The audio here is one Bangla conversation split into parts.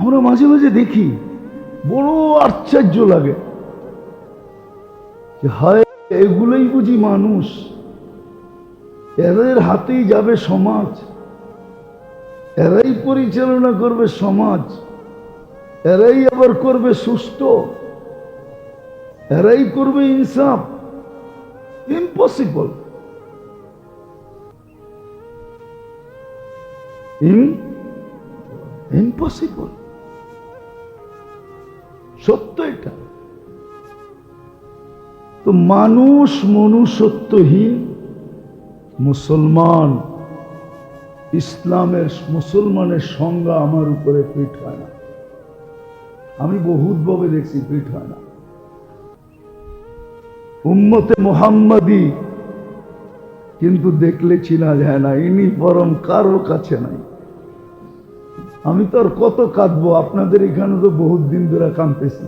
আমরা মাঝে মাঝে দেখি, বড় আশ্চর্য লাগে। হায়, এগুলোই বুঝি মানুষ। এদের হাতেই যাবে সমাজ। এরাই পরিচালনা করবে সমাজ। এরাই আবার করবে সুস্থ। এরাই করবে ইনসাফ। ইম্পসিবল ইম্পসিবল সত্য এটা? তো মানুষ মনুষ্যত্বহীন, মুসলমান, ইসলামের, মুসলমানের সংজ্ঞা আমার উপরে ফিট হয় না। আমি বহুত ভাবে দেখছি ফিট হয় না। উম্মতে মোহাম্মদী কিন্তু দেখলে চিনা যায় না, ইনি পরম কারোর কাছে নাই। আমি তো আর কত কাঁদবো, আপনাদের এখানে তো বহুত দিন ধরে কাঁদতেছি।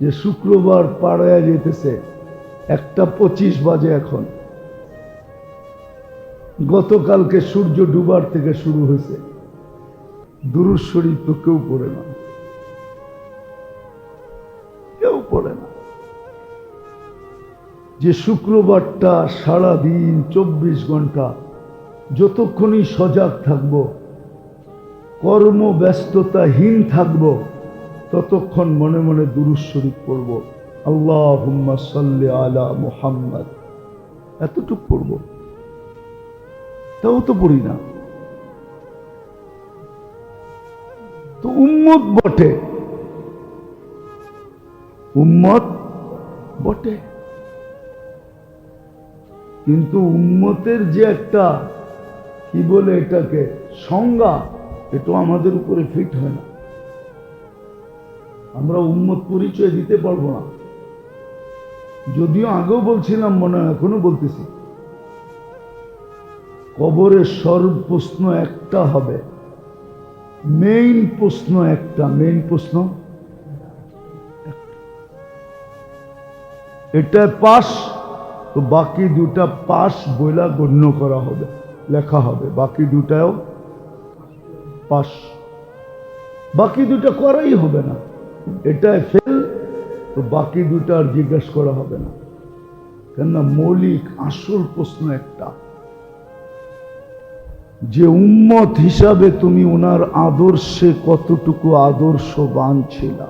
যে শুক্রবার পাড়ায় যেতেছে, একটা পঁচিশ বাজে এখন। গতকালকে সূর্য ডুবার থেকে শুরু হয়েছে। দুরুজ শরীফ তো কেউ পড়ে না। কেউ পড়ে না। যে শুক্রবারটা সারা দিন চব্বিশ ঘণ্টা, যতক্ষণই সজাগ থাকব কর্ম ব্যস্ততাহীন থাকব, ততক্ষণ মনে মনে দুরুজ শরীফ পড়ব। আল্লাহ সাল্লি আলা মুহাম্মদ। এতটুক পড়ব। তাও তো পড়ি না। তো উম্মত বটে। উম্মত বটে। কিন্তু উম্মতের যে একটা, কি বলে এটাকে, সংজ্ঞা এটা আমাদের উপরে ফিট হয় না। আমরা উম্মত পরিচয় দিতে পারব না। যদিও আগেও বলছিলাম, মনে হয় এখনও বলতেছি। কবরের সর্ব প্রশ্ন একটা হবে। মেইন প্রশ্ন একটা। মেইন প্রশ্ন? এটা পাশ তো বাকি দুটা পাশ বইলা গণ্য করা হবে, লেখা হবে। বাকি দুটাও পাশ। বাকি দুটা করাই হবে না। এটাই ফেল তো বাকি দুটা আর জিজ্ঞেস করা হবে না। কেননা মৌলিক আসল প্রশ্ন একটা। যে উম্মত হিসাবে তুমি ওনার আদর্শে কতটুকু আদর্শবান ছিলা?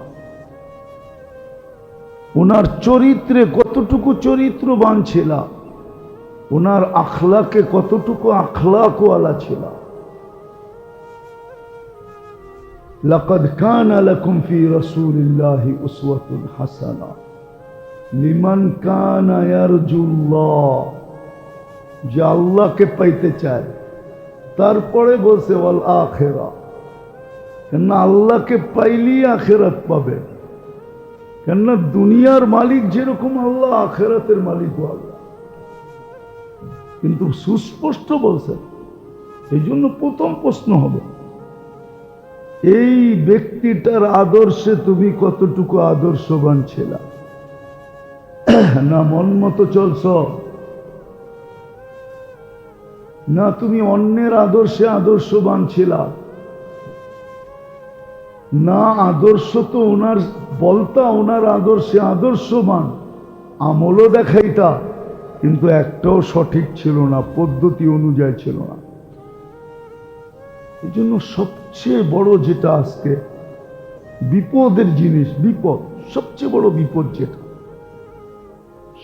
ওনার চরিত্রে কতটুকু চরিত্রবান ছিল? ওনার আখলাকে কতটুকু আখলাকওয়ালা ছিল? لقد كان لكم في رسول الله أسوة حسنة لمن كان يرجو الله যে আল্লাহকে পাইতে চায় তারপরে বলছে বল আখেরা কেন আল্লাহকে পাইলেই আখেরাত পাবে কেননা দুনিয়ার মালিক যেরকম আল্লাহ আখেরাতের মালিকও আল্লাহ কিন্তু সুস্পষ্ট বলছেন এই জন্য প্রথম প্রশ্ন হবে এই ব্যক্তিটার আদর্শে তুমি কতটুকু আদর্শবান ছিল? না মন মতো চলছ। না তুমি অন্যের আদর্শে আদর্শবান ছিলা। না আদর্শ তো ওনার বলতা ওনার আদর্শে আদর্শবান, আমলও দেখাইতা, কিন্তু একটাও সঠিক ছিল না, পদ্ধতি অনুযায়ী ছিল না। এই জন্য সবচেয়ে বড় যেটা আজকে, বিপদের জিনিস, বিপদ, সবচেয়ে বড় বিপদ যেটা,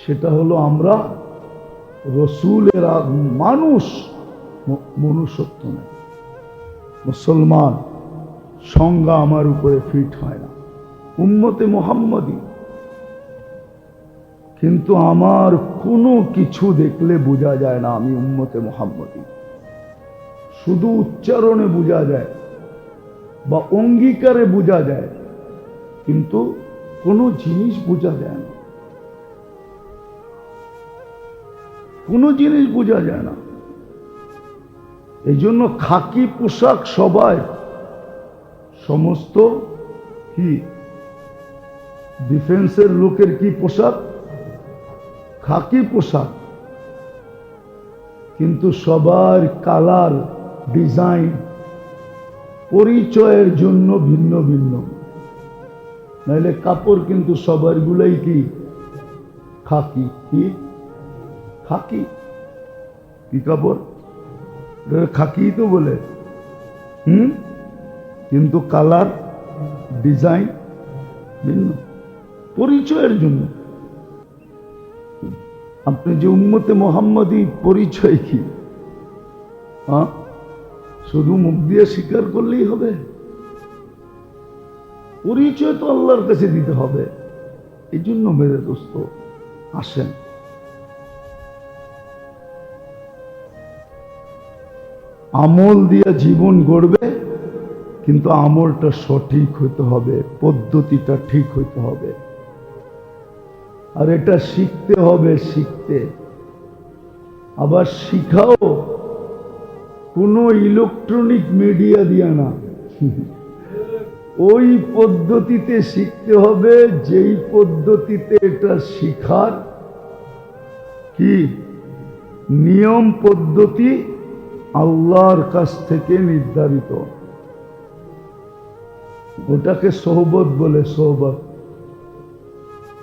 সেটা হলো আমরা রসুলের মানুষ মনুষ্যত্ব নেই মুসলমান সংজ্ঞা আমার উপরে ফিট হয় না। উম্মতে মোহাম্মদী। কিন্তু আমার কোনো কিছু দেখলে বোঝা যায় না আমি উম্মতে মোহাম্মদী। শুধু উচ্চারণে বোঝা যায় বা অঙ্গীকারে বোঝা যায়, কিন্তু কোনো জিনিস বোঝা যায় না। কোনো জিনিস বোঝা যায় না। এই জন্য খাকি পোশাক সবাই সমস্ত কি ডিফেন্সের লোকের কি পোশাক? খাকি পোশাক। কিন্তু সবার কালার ডিজাইন পরিচয়ের জন্য ভিন্ন ভিন্ন। নাহলে কাপড় কিন্তু সবার গুলাই কি? খাকি কি? খাকি। কি কাপড়? খাকি তো বলে। হুম? কিন্তু কালার, ডিজাইন ভিন্ন। পরিচয়ের জন্য। আপনি যে উম্মতে মোহাম্মদী পরিচয় কি? হ্যাঁ? শুধু মুখ দিয়ে স্বীকার করলেই হবে। পরিচয় তো আল্লাহর কাছে দিতে হবে। এই জন্য মেরে দোস্ত, আসেন। আমল দিয়ে জীবন গড়বে, কিন্তু আমলটা সঠিক হইতে হবে, পদ্ধতিটা ঠিক হইতে হবে। আর এটা শিখতে হবে, শিখতে। আবার শিখাও কোনো ইলেকট্রনিক মিডিয়া দিয়ে না। ওই পদ্ধতিতে শিখতে হবে, যেই পদ্ধতিতে এটা শিখার কি? নিয়ম পদ্ধতি আল্লাহর কাছ থেকে নির্ধারিত। ওটাকে সোহবত বলে, সোহবত।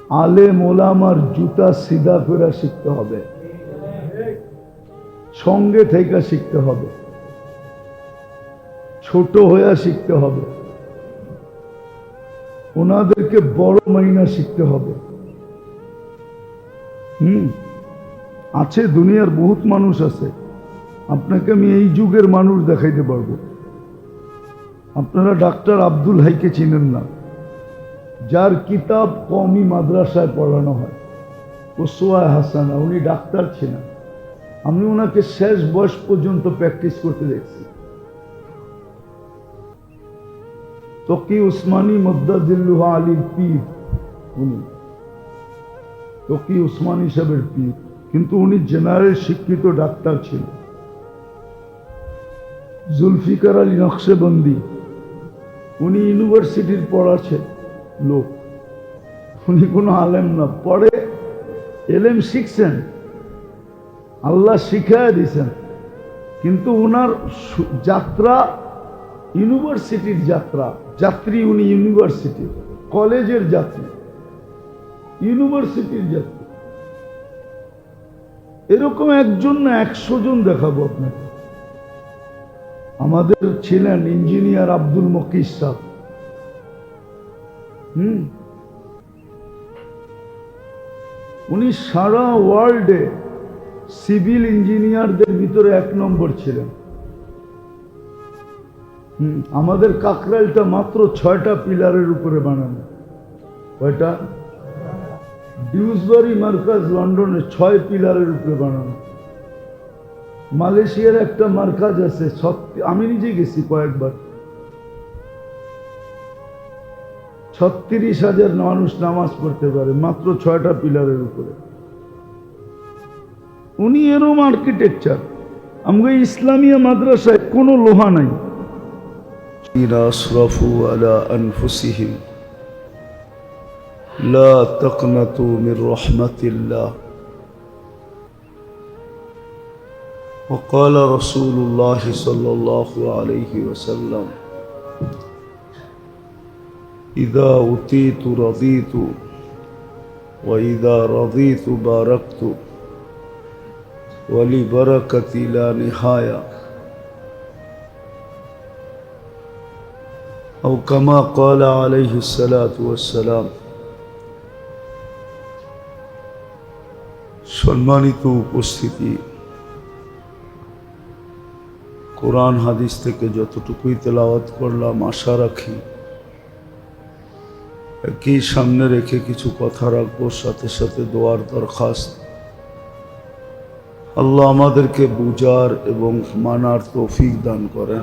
আলে মোলামার জুতা সিধা করে শিখতে হবে। সঙ্গে থেকে শিখতে হবে। ছোট হয়ে শিখতে হবে। ওনাদেরকে বড় মাইনা শিখতে হবে। হুম? আছে, দুনিয়ার বহুত মানুষ আছে। আপনাকে আমি এই যুগের মানুষ দেখাইতে পারব। আপনারা ডাক্তার আব্দুল হাইকে চিনেন না। যার কিতাব কমই মাদ্রাসায় পড়ানো হয়। ও ওসোয়া হাসানা, উনি ডাক্তার ছিলেন। আমি ওনাকে শেষ বয়স পর্যন্ত প্র্যাকটিস করতে দেখছি। তকি উসমানী মদ্দাজিল্লুহা আলীর পীর, উনি। তকি উসমানী সাহেবের পীর, কিন্তু উনি জেনারেল শিক্ষিত ডাক্তার ছিলেন। জুলফিকার আলী নকশেবন্দি, উনি ইউনিভার্সিটির পড়াছে লোক। উনি কোনো আলেম না পড়ে এলেম শিখছেন। আল্লাহ শিখায় দিছেন কিন্তু ওনার সু- যাত্রা ইউনিভার্সিটির যাত্রা, যাত্রী উনি ইউনিভার্সিটি, কলেজের যাত্রী, ইউনিভার্সিটির যাত্রী। এরকম একজন না একশো জন দেখাবো আপনাকে। আমাদের ছিলেন ইঞ্জিনিয়ার আব্দুল মকিস সাহ হুম? উনি সারা ওয়ার্ল্ডে সিভিল ইঞ্জিনিয়ারদের ভিতরে এক নম্বর ছিলেন। আমাদের কাকরাইলটা মাত্র ছয়টা পিলারের উপরে বানানো। কয়টা? ডিউসবারি মার্কাজ লন্ডনে ছয় পিলারের উপরে বানানো। মালয়েশিয়ার একটা মার্কাজ আছে ছত্রি- আমি নিজে গেছি কয়েকবার। ছত্রিশ হাজার মানুষ নামাজ পড়তে পারে, মাত্র ছয়টা পিলারের উপরে। উনি এরম আর্কিটেকচার আমাকে ইসলামিয়া মাদ্রাসায় কোনো লোহা নাই। أسرفوا على أنفسهم. لا تقنطوا من رحمة الله. وقال رسول الله صلى الله عليه وسلم إذا أتيت رضيت وإذا رضيت باركت ولبركتي لا نهاية. أو كما قال عليه الصلاة والسلام সম্মানিত উপস্থিতি কোরআন হাদিস থেকে যতটুকুই তেলাওয়াত করলাম আশা রাখি একই সামনে রেখে কিছু কথা রাখবো সাথে সাথে দোয়ার দরখাস্ত আল্লাহ আমাদেরকে বুজার এবং মানার তৌফিক দান করেন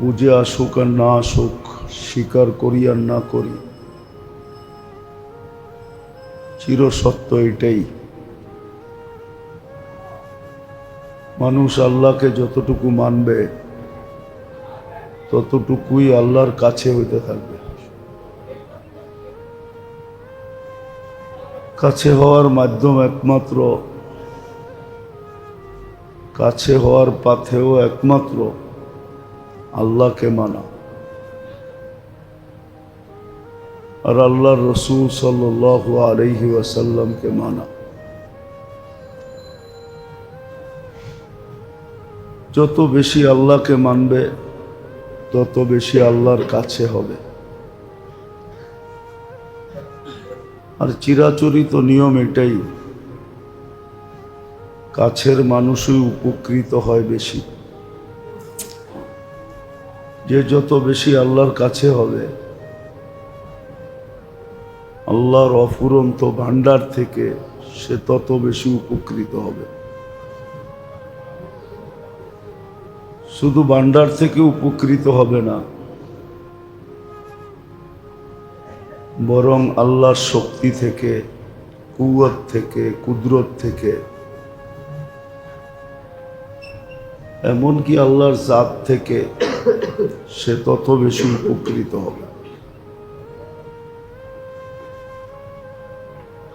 বুঝে আসুক আর না আসুক, স্বীকার করি আর না করি। চিরসত্য এটাই। মানুষ আল্লাহকে যতটুকু মানবে, ততটুকুই আল্লাহর কাছে হইতে থাকবে। কাছে হওয়ার মাধ্যম একমাত্র, কাছে হওয়ার পাথেও একমাত্র। আল্লাহকে মানা। আর আল্লাহর রসুল সাল্লাহ আলহি ওয়াসাল্লামকে মানা। যত বেশি আল্লাহকে মানবে, তত বেশি আল্লাহর কাছে হবে। আর চিরাচরিত নিয়ম এটাই, কাছের মানুষই উপকৃত হয় বেশি। যে যত বেশি আল্লাহর কাছে হবে, আল্লাহর অফুরন্ত ভান্ডার থেকে সে তত বেশি উপকৃত হবে। শুধু ভান্ডার থেকে উপকৃত হবে না, বরং আল্লাহর শক্তি থেকে, কুয়াত থেকে, কুদরত থেকে, এমনকি আল্লাহর জাত থেকে সে তত বেশি উপকৃত হবে।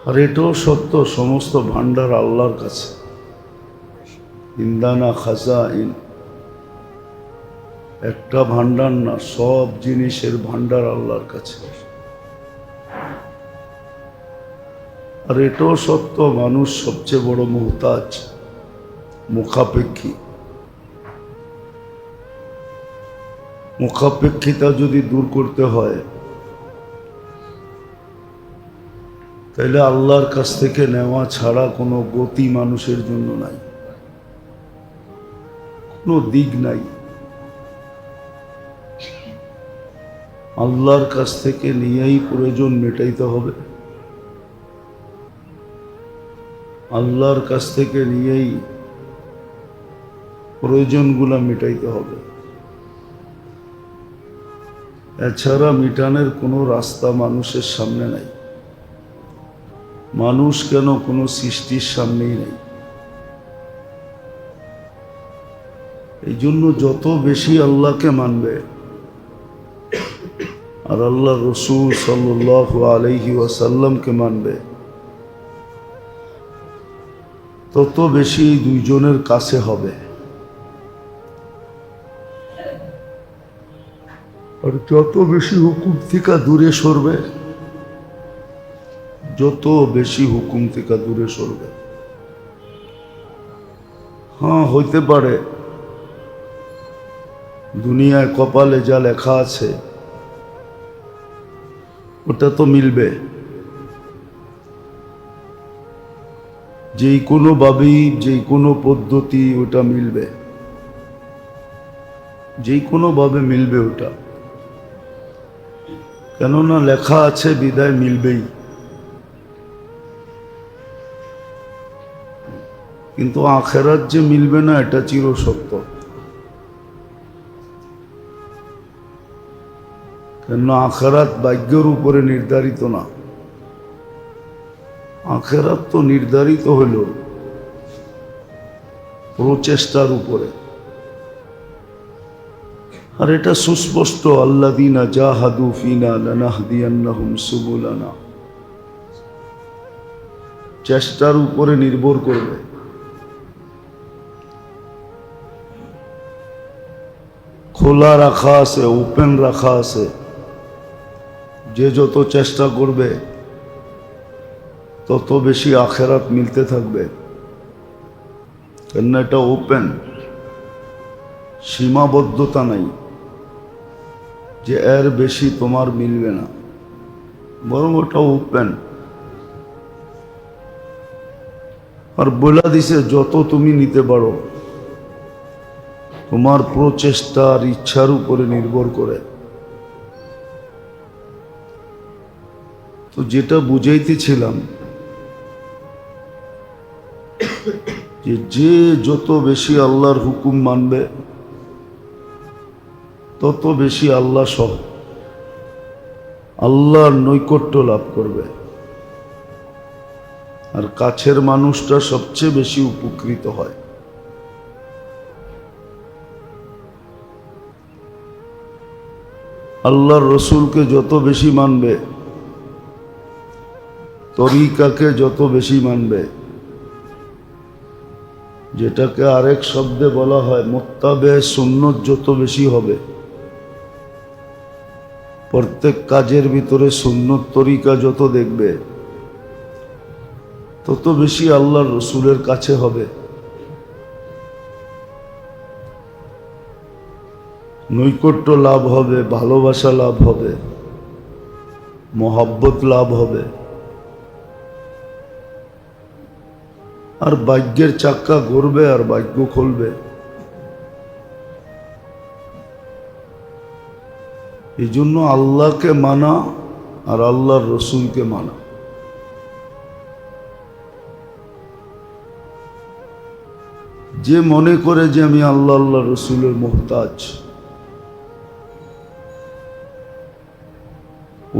আর এটাও সত্য, সমস্ত ভান্ডার আল্লাহর কাছে। ইন্দানা খাজা ইন একটা ভান্ডার না, সব জিনিসের ভান্ডার আল্লাহর কাছে। আর এটাও সত্য, মানুষ সবচেয়ে বড় মোহতাজ, মুখাপেক্ষী। মুখাপেক্ষিতা যদি দূর করতে হয়, তাহলে আল্লাহর কাছ থেকে নেওয়া ছাড়া কোনো গতি মানুষের জন্য নাই। কোনো দিক নাই। আল্লাহর কাছ থেকে নিয়েই প্রয়োজন মেটাইতে হবে। আল্লাহর কাছ থেকে নিয়েই প্রয়োজনগুলা মেটাইতে হবে। এছাড়া মিটানের কোনো রাস্তা মানুষের সামনে নাই। মানুষ কেন কোনো সৃষ্টির সামনেই নেই? এই জন্য যত বেশি আল্লাহকে মানবে, আর আল্লাহ রসুল সাল্লাহ আলহি ওয়াসাল্লামকে মানবে, তত বেশি দুইজনের কাছে হবে। আর যত বেশি হুকুম থেকে দূরে সরবে, যত বেশি হুকুম থেকে দূরে সরবে। হ্যাঁ হইতে পারে। দুনিয়ায় কপালে যা লেখা আছে, ওটা তো মিলবে। যেই কোনো ভাবেই যেই কোনো পদ্ধতি, ওটা মিলবে। যেই কোনো ভাবে মিলবে ওটা। কেননা লেখা আছে, বিদায় মিলবেই। কিন্তু আখেরাত যে মিলবে না, এটা চিরসত্য। কেননা আখেরাত ভাগ্যের উপরে নির্ধারিত না। আখেরাত তো নির্ধারিত হইল প্রচেষ্টার উপরে। আর এটা সুস্পষ্ট আল্লাদিনা জাহাদু ফিনা লানাহদিয়ান্নাহুম সুবুলানা। চেষ্টার উপরে নির্ভর করবে। খোলা রাখা আছে, ওপেন রাখা আছে। যে যত চেষ্টা করবে, তত বেশি আখেরাত মিলতে থাকবে। কেন এটা ওপেন, সীমাবদ্ধতা নাই। যে এর বেশি তোমার মিলবে না। বরং ওটা ওপেন আর বলে দিছে, যত তুমি নিতে পারো, তোমার প্রচেষ্টার ইচ্ছার উপরে নির্ভর করে। তো যেটা বুঝাইতেছিলাম, যে যে যত বেশি আল্লাহর হুকুম মানবে তত বেশি আল্লাহ সহ আল্লাহর নৈকট্য লাভ করবে। আর কাছের মানুষটা সবচেয়ে বেশি উপকৃত হয়। আল্লাহর রসুলকে যত বেশি মানবে, তরিকাকে যত বেশি মানবে, যেটাকে আরেক শব্দে বলা হয় মোত্তাবে সুন্নত যত বেশি হবে প্রত্যেক কাজের ভিতরে সুন্নত তরিকা যত দেখবে, তত বেশি আল্লাহ রসুলের কাছে হবে। নৈকট্য লাভ হবে, ভালোবাসা লাভ হবে, মহাব্বত লাভ হবে। আর ভাগ্যের চাক্কা ঘুরবে আর ভাগ্য খুলবে। এই জন্য আল্লাহকে মানা আর আল্লাহর রসুলকে মানা। যে মনে করে যে আমি আল্লাহ আল্লাহ রসুলের মোহতাজ,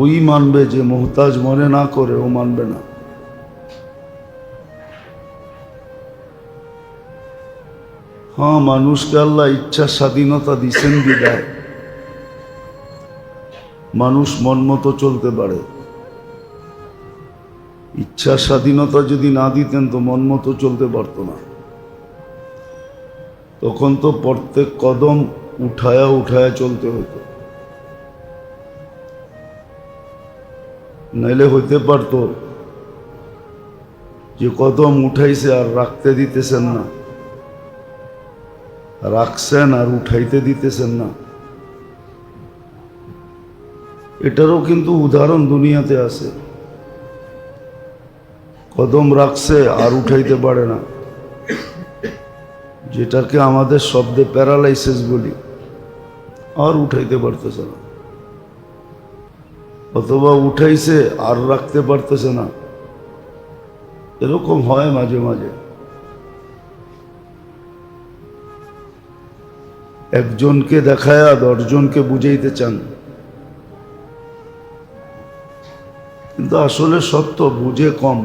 ওই মানবে যে মোহতাজ মনে না করে, ও মানবে না। হ্যাঁ মানুষকে আল্লাহ ইচ্ছা স্বাধীনতা দিছেন বিদায়। মানুষ মন মতো চলতে পারে। ইচ্ছা স্বাধীনতা যদি না দিতেন তো মন মতো চলতে পারতো না। তখন তো প্রত্যেক কদম উঠায়া উঠায়া চলতে হতো। নাইলে হইতে পারতো, যে কদম উঠাইছে আর রাখতে দিতেছেন না। রাখছেন আর উঠাইতে দিতেছেন না। এটারও কিন্তু উদাহরণ দুনিয়াতে আছে। কদম রাখছে আর উঠাইতে পারে না। যেটাকে আমাদের শব্দে প্যারালাইসিস বলি, আর উঠাইতে পারতেছে না। অথবা উঠাইছে আর রাখতে পারতেছে না। এরকম হয় মাঝে মাঝে। একজনকে দেখায়া দশজনকে বুঝাইতে চান। কিন্তু আসলে সত্য, বুঝে কম।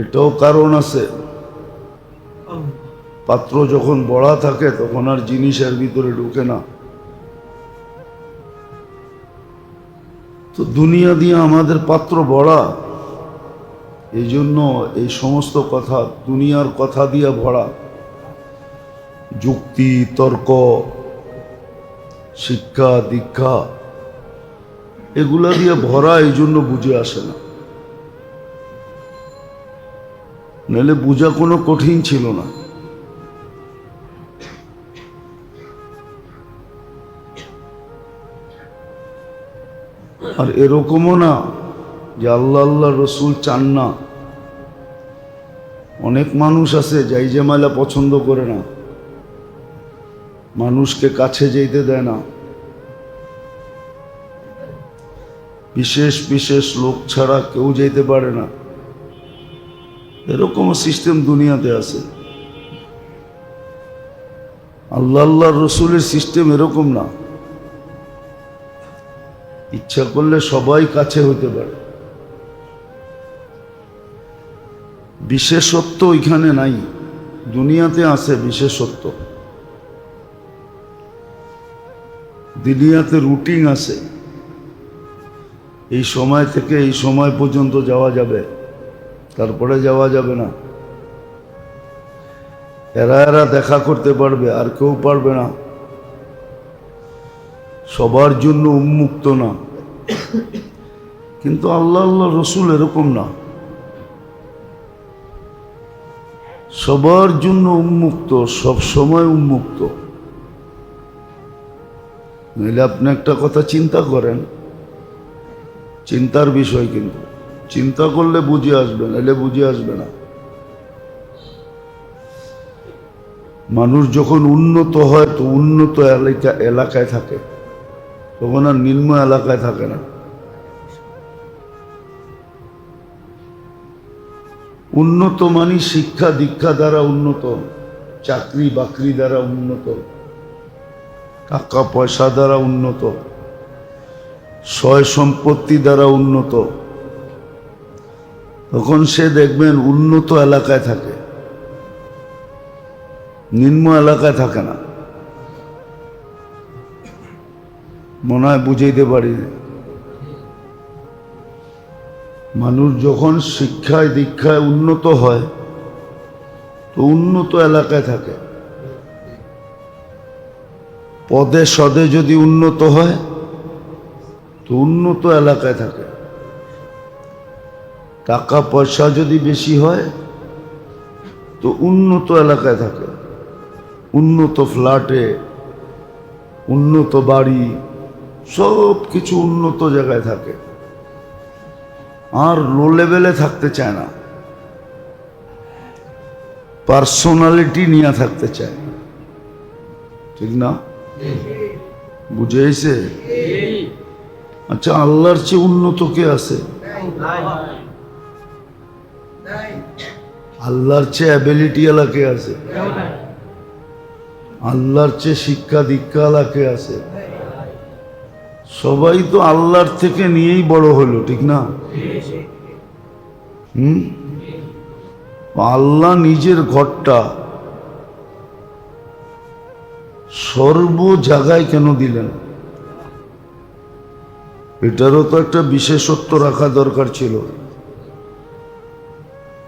এটাও কারণ আছে। পাত্র যখন বড়া থাকে, তখন আর জিনিসের ভিতরে ঢুকে না। তো দুনিয়া দিয়ে আমাদের পাত্র বড়া, এই জন্য এই সমস্ত কথা, দুনিয়ার কথা দিয়ে ভরা। যুক্তি, তর্ক, শিক্ষা, দীক্ষা এগুলা দিয়ে ভরা এই জন্য বুঝে আসে না। নাহলে বোঝা কোনো কঠিন ছিল না। আর এরকমও না যে আল্লাহ আল্লাহ রসুল চান না। অনেক মানুষ আছে যাই জামালা পছন্দ করে না। মানুষকে কাছে যেতে দেয় না। বিশেষ বিশেষ লোক ছাড়া কেউ যেতে পারে না। এরকম সিস্টেম দুনিয়াতে আছে। আল্লাহ আল্লাহ রসুলের সিস্টেম এরকম না। ইচ্ছা করলে সবাই কাছে হইতে পারে। বিশেষত্ব ওইখানে নাই। দুনিয়াতে আছে বিশেষত্ব। দুনিয়াতে রুটিন আছে। এই সময় থেকে এই সময় পর্যন্ত যাওয়া যাবে। তারপরে যাওয়া যাবে না। এরা এরা দেখা করতে পারবে, আর কেউ পারবে না। সবার জন্য উন্মুক্ত না। কিন্তু আল্লাহ আল্লাহ, রসুল এরকম না। সবার জন্য উন্মুক্ত, সব সময় উন্মুক্ত। নইলে আপনি একটা কথা চিন্তা করেন চিন্তার বিষয় কিন্তু। চিন্তা করলে বুঝে আসবে না, এলে বুঝে আসবে না। মানুষ যখন উন্নত হয়, তো উন্নত এলাকা এলাকায় থাকে। তখন আর নিম্ন এলাকায় থাকে না। উন্নত মানি শিক্ষা দীক্ষা দ্বারা উন্নত চাকরি বাকরি দ্বারা উন্নত টাকা পয়সা দ্বারা উন্নত। সয় সম্পত্তি দ্বারা উন্নত। তখন সে দেখবেন উন্নত এলাকায় থাকে। নিম্ন এলাকায় থাকে না। মনে হয় বুঝাইতে পারি। মানুষ যখন শিক্ষায়, দীক্ষায় উন্নত হয়, তো উন্নত এলাকায় থাকে। পদে সদে যদি উন্নত হয় তো উন্নত এলাকায় থাকে। টাকা পয়সা যদি বেশি হয় তো উন্নত এলাকায় থাকে। উন্নত ফ্ল্যাটে উন্নত বাড়ি সব কিছু উন্নত জায়গায় থাকে। আর লো লেভেলে থাকতে চায় না। পার্সোনালিটি নিয়ে থাকতে চায়। ঠিক না? বুঝেছে আচ্ছা আল্লাহর চেয়ে উন্নত কে আছে? আল্লাহর চেয়ে অ্যাবিলিটি আলা কে আছে? আল্লাহর চেয়ে শিক্ষা দীক্ষা আলা কে আছে? সবাই তো আল্লাহর থেকে নিয়েই বড় হলো, ঠিক না? হুম? আল্লাহ নিজের ঘরটা সর্ব জায়গায় কেন দিলেন? এটারও তো একটা বিশেষত্ব রাখা দরকার ছিল।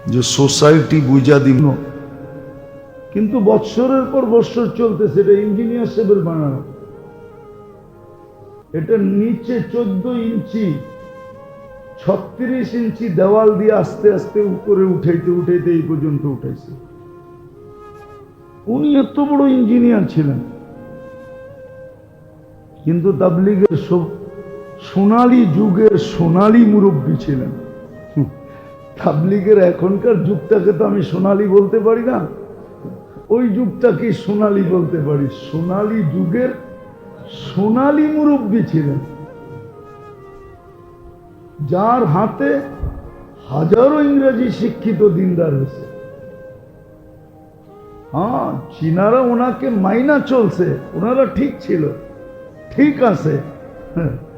যে সোসাইটি বুঝা দিল। কিন্তু বৎসরের পর বৎসর চলতেছে, এটা ইঞ্জিনিয়ার সেবের বানানো। এটা নিচে চোদ্দ ইঞ্চি, ছত্রিশ ইঞ্চি দেওয়াল দিয়ে আস্তে আস্তে উপরে উঠাইতে উঠাইতে এই পর্যন্ত উঠাইছে। উনি এত বড় ইঞ্জিনিয়ার ছিলেন। কিন্তু তাবলিগের সোনালী যুগের সোনালী মুরব্বী ছিলেন। তাবলিগের এখনকার যুগটাকে তো আমি সোনালী বলতে পারি না। ওই যুগটাকে সোনালী বলতে পারি। সোনালী যুগের সোনালী মুরব্বী ছিলেন। যার হাতে হাজারো ইংরেজি শিক্ষিত দিনদার হয়েছে। হ্যাঁ চীনারা ওনাকে মাইনা চলছে, ওনারা ঠিক ছিল, ঠিক আছে। হ্যাঁ।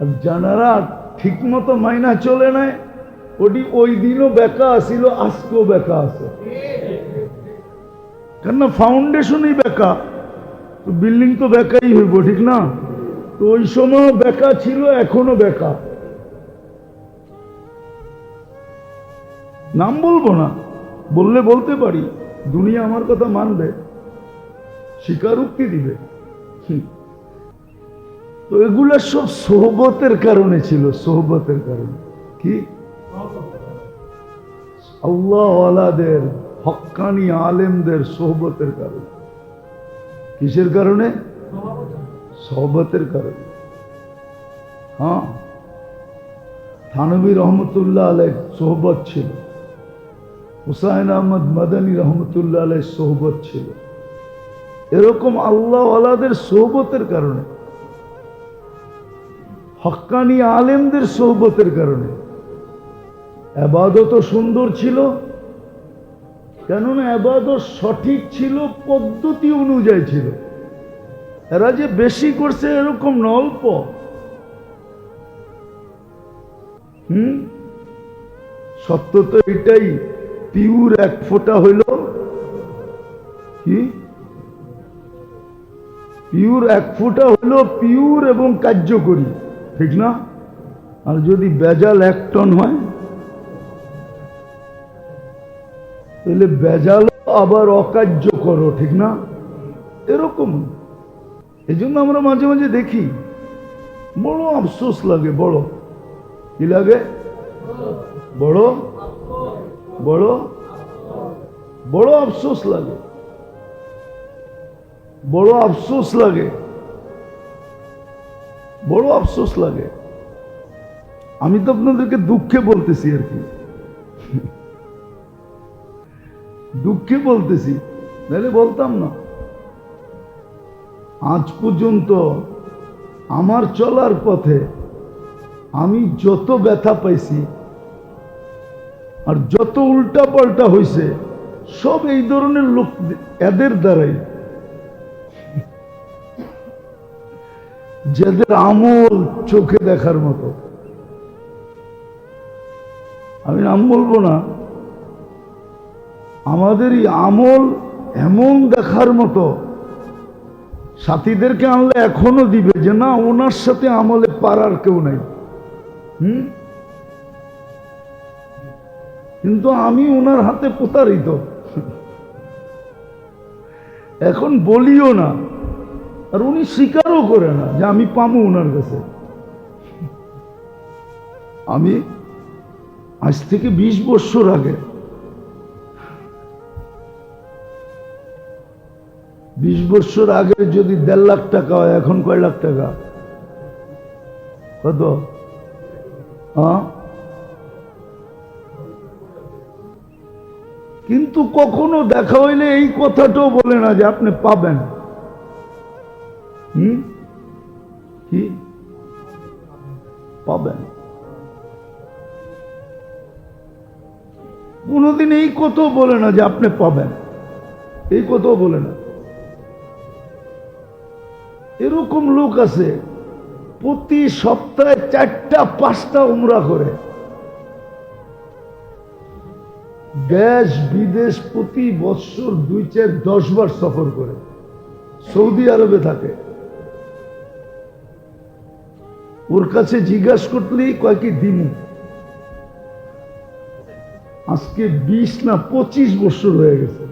আর যারা ঠিক মতো মাইনা চলে নাই ওটি ওই দিনও বেকা আসিল আজকেও বেকা আছে কেননা ফাউন্ডেশনই বেকা তো বিল্ডিং তো বেকাই হইব ঠিক না তো ওই সময় বেকা ছিল এখনও বেকা নাম বলব না বললে বলতে পারি দুনিয়া আমার কথা মানবে স্বীকারোক্তি দিবে হুম। তো এগুলো সব সোহবতের কারণে ছিল, সোহবতের কারণে। কি? আল্লাহ আলাদের হক্কানি আলেমদের সোহবতের কারণে। কিসের কারণে? সোহবতের কারণে। হ্যাঁ? থানবী রহমতুল্লাহ আলাই সোহবত ছিল। হুসাইন আহমদ মাদানী রহমতুল্লাহ আলাই সোহবত ছিল। এরকম আল্লাহ আলাদের সোহবতের কারণে হক্কানি আলেমদের সোহবতের কারণে। আবাদত সুন্দর ছিল, কেননা আবাদত সঠিক ছিল, পদ্ধতি অনুযায়ী ছিল। এরা যে বেশি করছে এরকম না অল্প। হুম? সত্য তো এটাই, পিউর এক ফোঁটা হইল। কি? পিউর এক ফোঁটা হইল পিউর এবং কার্যকরী। ঠিক না? আর যদি বেজাল এক টন হয়, তাহলে বেজাল আবার অকার্যকর ঠিক না? এরকম। এই জন্য আমরা মাঝে মাঝে দেখি, বড় আফসোস লাগে, বড়। কি লাগে? বড়? বড়? বড় আফসোস লাগে। বড় আফসোস লাগে। বড় আফসোস লাগে। আমি তো আপনাদেরকে দুঃখে বলতেছি আর কি। দুঃখে বলতেছি, নাহলে বলতাম না। আজ পর্যন্ত আমার চলার পথে আমি যত ব্যথা পাইছি আর যত উল্টা পাল্টা হয়েছে সব এই ধরনের লোক এদের দ্বারাই যাদের আমল চোখে দেখার মতো। আমি নাম বলব না। আমাদের এই আমল এমন দেখার মতো। সাথীদেরকে আনলে এখনও দিবে যে, না, ওনার সাথে আমলে পারার কেউ নাই। হুম? কিন্তু আমি ওনার হাতে প্রতারিত। এখন বলিও না। আর উনি স্বীকারও করে না যে আমি পামু ওনার কাছে। আমি আজ থেকে বিশ বছর আগে, বিশ বছর আগে যদি দেড় লাখ টাকা হয়, এখন কয় লাখ টাকা? কত? কিন্তু কখনো দেখা হইলে এই কথাটাও বলে না যে আপনি পাবেন। হুম কি? পাবেন। কোনোদিন এই কথাও বলে না যে আপনি পাবেন। এই কথাও বলে না। এরকম লোক আছে, প্রতি সপ্তাহে চারটা, পাঁচটা উমরা করে। দেশ, বিদেশ প্রতি বৎসর দুই চার দশ বার সফর করে। সৌদি আরবে থাকে। ওর কাছে জিজ্ঞাসা করলেই কয়েকটি দিন আজকে বিশ না পঁচিশ বছর হয়ে গেছে।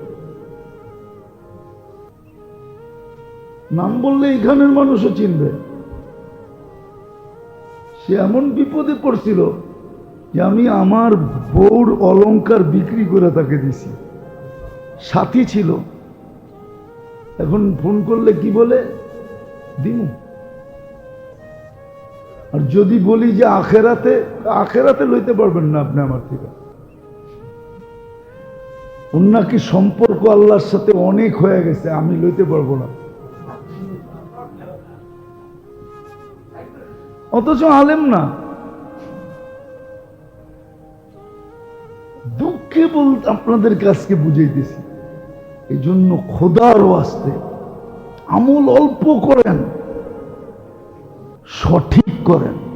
নাম বললে এখানের মানুষও চিনবে। সে এমন বিপদে পড়ছিল যে আমি আমার বউর অলংকার বিক্রি করে তাকে দিছি। সাথী ছিল। এখন ফোন করলে কি বলে? দিমু। আর যদি বলি যে আখেরাতে আখেরাতে লইতে পারবেন না আপনি আমার থেকে। ওর নাকি সম্পর্ক আল্লাহর সাথে অনেক হয়ে গেছে, আমি লইতে পারব না। অথচ আলেম না। দুঃখে বলতে আপনাদের কাছকে বুঝাইতেছি এই জন্য খোদারও আসতে আমল অল্প করেন, সঠিক করেন।